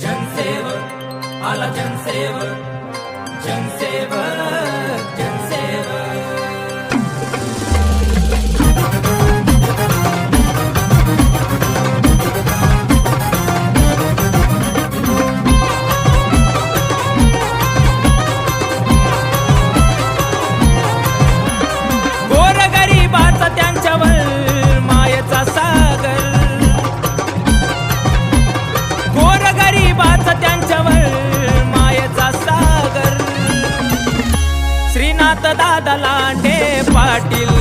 जनसेवक आला जनसेवक जनसेवक दादा लांडे पाटील.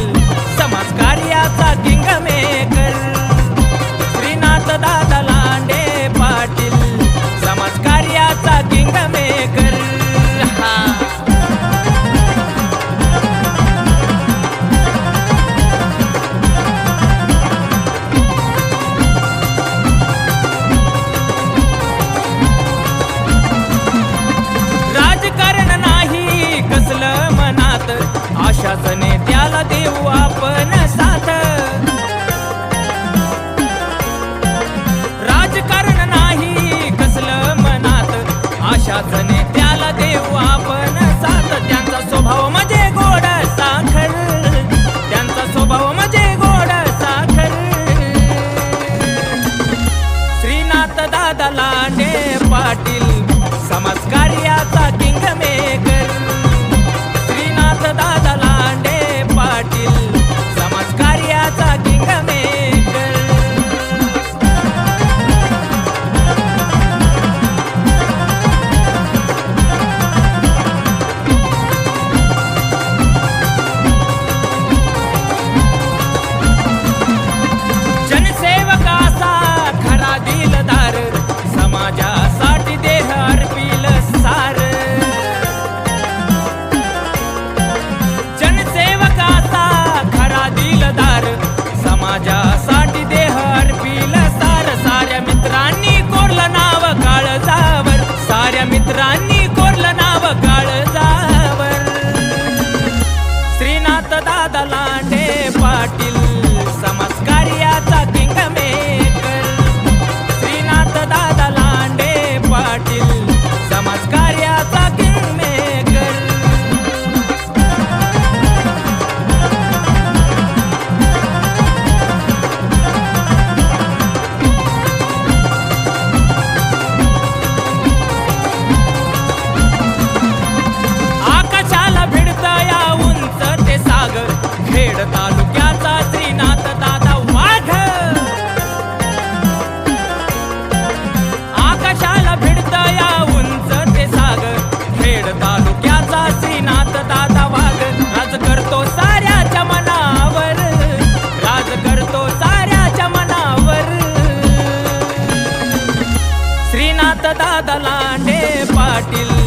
त्याच नेत्याला देऊ आपण साथ. राजकारण नाही कसलं मनात. आशाच नेत्याला देऊ आपण साथ. त्यांचा स्वभाव म्हणजे गोड साखर. त्यांचा स्वभाव म्हणजे गोड साखर. श्रीनाथ दादा लांडे पाटील समस्कार சாண்டி दादा लांडे पाटील.